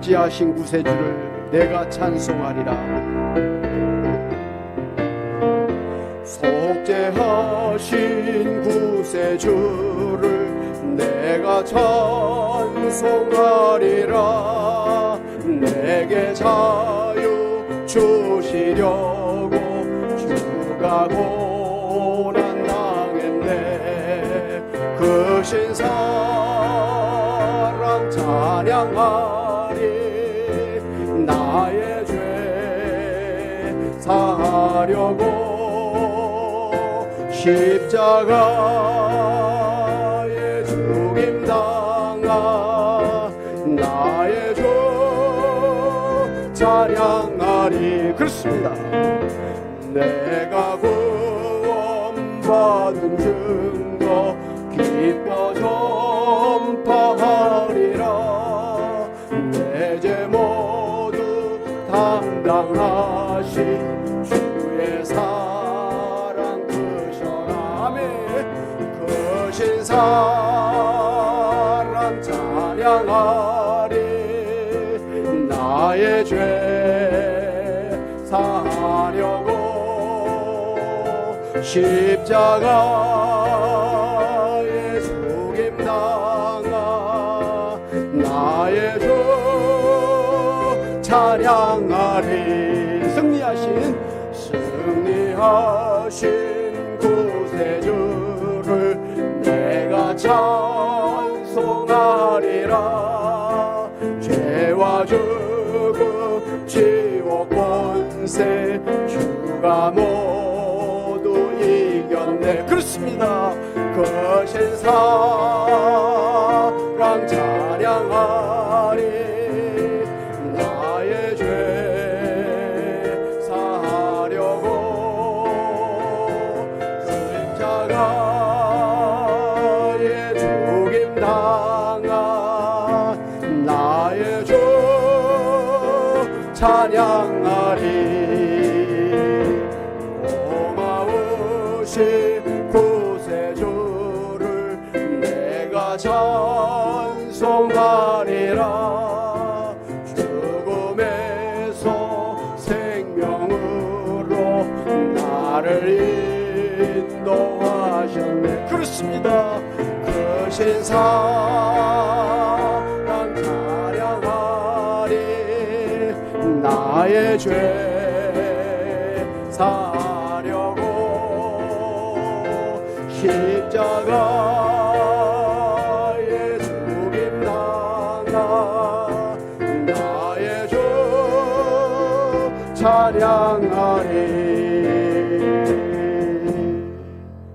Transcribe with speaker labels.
Speaker 1: 지하신 구세주를 내가 찬송하리라. 속죄하신 구세주를 내가 찬송하리라. 내게 자유 주시려고 주가 고난 당했네. 그 신 사랑 찬양하 사하려고 십자가에 죽임 당한 나의 주 찬양하리. 그렇습니다. 내가 구원받은 증거 기뻐 전파하리라. 내죄 모두 담당하신 주의 사랑 크셔라. 아멘. 크신 사랑 찬양하리. 나의 죄 사하려고 십자가에 죽임 당한 나의 주 찬양하리. 승리하신 승리하신 구세주를 내가 찬송하리라. 죄와 죽음 지옥 권세 주가 모두 이겼네. 그렇습니다. 거신 사랑 찬양하리 찬양하리. 고마우신 구세주를 내가 찬송하리라. 죽음에서 생명으로 나를 인도하셨네. 그렇습니다. 크신 사 나의 죄 사려고 십자가에 죽임 당한 나의 주 찬양하리